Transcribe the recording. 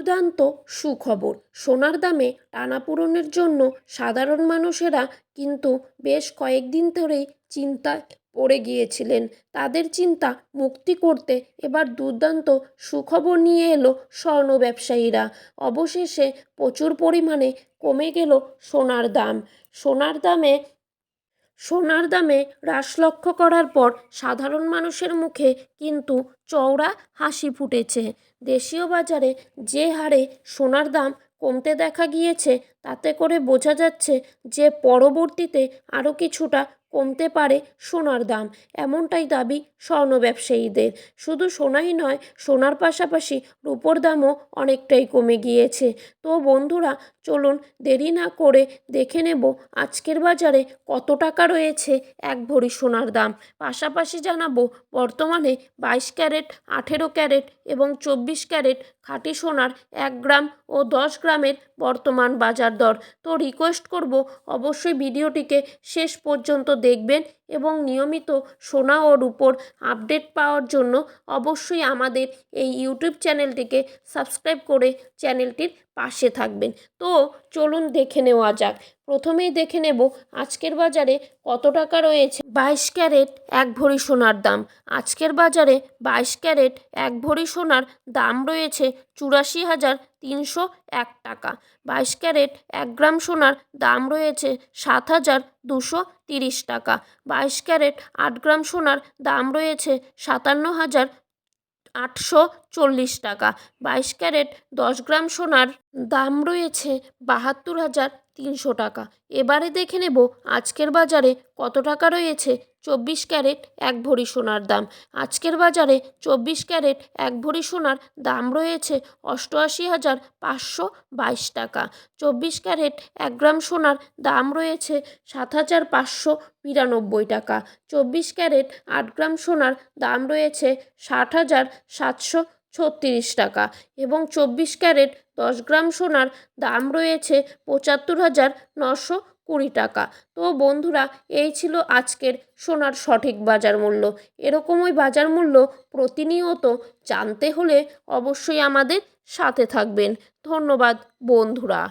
দুর্দান্ত সুখবর। সোনার দামে টানাপোড়েনের জন্য সাধারণ মানুষেরা কিন্তু বেশ কয়েকদিন ধরেই চিন্তায় পড়ে গিয়েছিলেন। তাদের চিন্তা মুক্তি করতে এবার দুর্দান্ত সুখবর নিয়ে এলো স্বর্ণ ব্যবসায়ীরা। অবশেষে প্রচুর পরিমাণে কমে গেল সোনার দাম। সোনার দামে সোনার দামে হ্রাস লক্ষ্য করার পর সাধারণ মানুষের মুখে কিন্তু চওড়া হাসি ফুটেছে। দেশীয় বাজারে যে হারে সোনার দাম কমতে দেখা গিয়েছে, তাতে করে বোঝা যাচ্ছে যে পরবর্তীতে আরও কিছুটা কমতে পারে সোনার দাম। এমনটাই দাবি স্বর্ণ ব্যবসায়ীদের। শুধু সোনাই নয়, সোনার পাশাপাশি রূপোর দামও অনেকটাই কমে গিয়েছে। তো বন্ধুরা, চলুন দেরি না করে দেখে নেব আজকের বাজারে কত টাকা রয়েছে এক ভরি সোনার দাম। পাশাপাশি জানাব বর্তমানে বাইশ ক্যারেট, আঠেরো ক্যারেট এবং চব্বিশ ক্যারেট খাঁটি সোনার এক গ্রাম ও দশ গ্রামের বর্তমান বাজার দর। তো রিকোয়েস্ট করব অবশ্যই ভিডিওটিকে শেষ পর্যন্ত দেখবেন এবং নিয়মিত সোনা ও রূপোর আপডেট পাওয়ার জন্য অবশ্যই আমাদের এই ইউটিউব চ্যানেলটিকে সাবস্ক্রাইব করে চ্যানেলটির পাশে থাকবেন। তো চলুন দেখে নেওয়া যাক। প্রথমেই দেখে নেব আজকের বাজারে কত টাকা রয়েছে। বাইশ ক্যারেট, এক ভরি সোনার দাম। আজকের বাজারে বাইশ ক্যারেট, এক ভরি সোনার দাম রয়েছে চুরাশি হাজার তিনশো এক টাকা। বাইশ ক্যারেট, এক গ্রাম সোনার দাম রয়েছে সাত হাজার দুশো তিরিশ টাকা। বাইশ ক্যারেট, আট গ্রাম সোনার দাম রয়েছে সাতান্ন হাজার আটশো চল্লিশ টাকা। বাইশ ক্যারেট, দশ গ্রাম সোনার দাম রয়েছে বাহাত্তর হাজার তিনশো টাকা। এবারে দেখে নেব আজকের বাজারে কত টাকা রয়েছে। চব্বিশ ক্যারেট এক ভরি সোনার দাম। আজকের বাজারে চব্বিশ ক্যারেট এক ভরি সোনার দাম রয়েছে অষ্টআশি হাজার পাঁচশো বাইশ টাকা। চব্বিশ ক্যারেট এক গ্রাম সোনার দাম রয়েছে সাত হাজার পাঁচশো বিরানব্বই টাকা। চব্বিশ ক্যারেট আট গ্রাম সোনার দাম রয়েছে ষাট হাজার সাতশো ছত্রিশ টাকা এবং চব্বিশ ক্যারেট দশ গ্রাম সোনার দাম রয়েছে পঁচাত্তর হাজার নশো কুড়ি টাকা। তো বন্ধুরা, এই ছিল আজকের সোনার সঠিক বাজার মূল্য। এরকমই বাজার মূল্য প্রতিনিয়ত জানতে হলে অবশ্যই আমাদের সাথে থাকবেন। ধন্যবাদ বন্ধুরা।